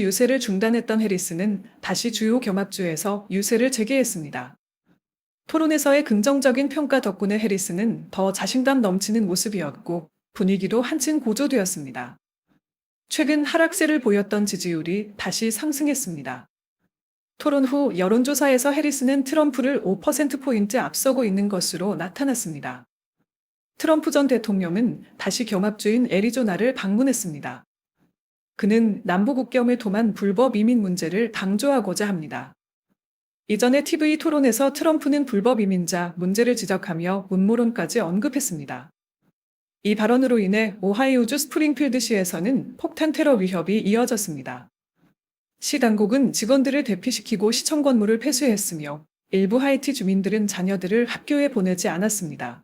유세를 중단했던 해리스는 다시 주요 겸합주에서 유세를 재개했습니다. 토론에서의 긍정적인 평가 덕분에 해리스는 더 자신감 넘치는 모습이었고 분위기도 한층 고조되었습니다. 최근 하락세를 보였던 지지율이 다시 상승했습니다. 토론 후 여론조사에서 해리스는 트럼프를 5%포인트 앞서고 있는 것으로 나타났습니다. 트럼프 전 대통령은 다시 겸합주인 애리조나를 방문했습니다. 그는 남부국경을 통한 불법 이민 문제를 강조하고자 합니다. 이전에 TV 토론에서 트럼프는 불법 이민자 문제를 지적하며 음모론까지 언급했습니다. 이 발언으로 인해 오하이오주 스프링필드시에서는 폭탄 테러 위협이 이어졌습니다. 시 당국은 직원들을 대피시키고 시청 건물을 폐쇄했으며 일부 하이티 주민들은 자녀들을 학교에 보내지 않았습니다.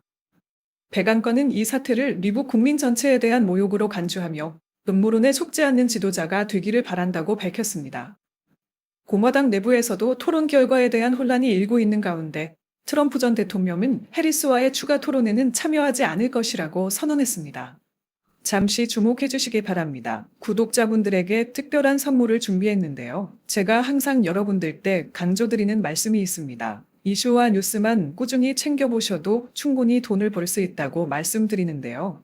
백안건은 이 사태를 미국 국민 전체에 대한 모욕으로 간주하며 음모론에 속지 않는 지도자가 되기를 바란다고 밝혔습니다. 공화당 내부에서도 토론 결과에 대한 혼란이 일고 있는 가운데 트럼프 전 대통령은 해리스와의 추가 토론에는 참여하지 않을 것이라고 선언했습니다. 잠시 주목해 주시기 바랍니다. 구독자분들에게 특별한 선물을 준비했는데요. 제가 항상 여러분들 때 강조드리는 말씀이 있습니다. 이슈와 뉴스만 꾸준히 챙겨보셔도 충분히 돈을 벌 수 있다고 말씀드리는데요.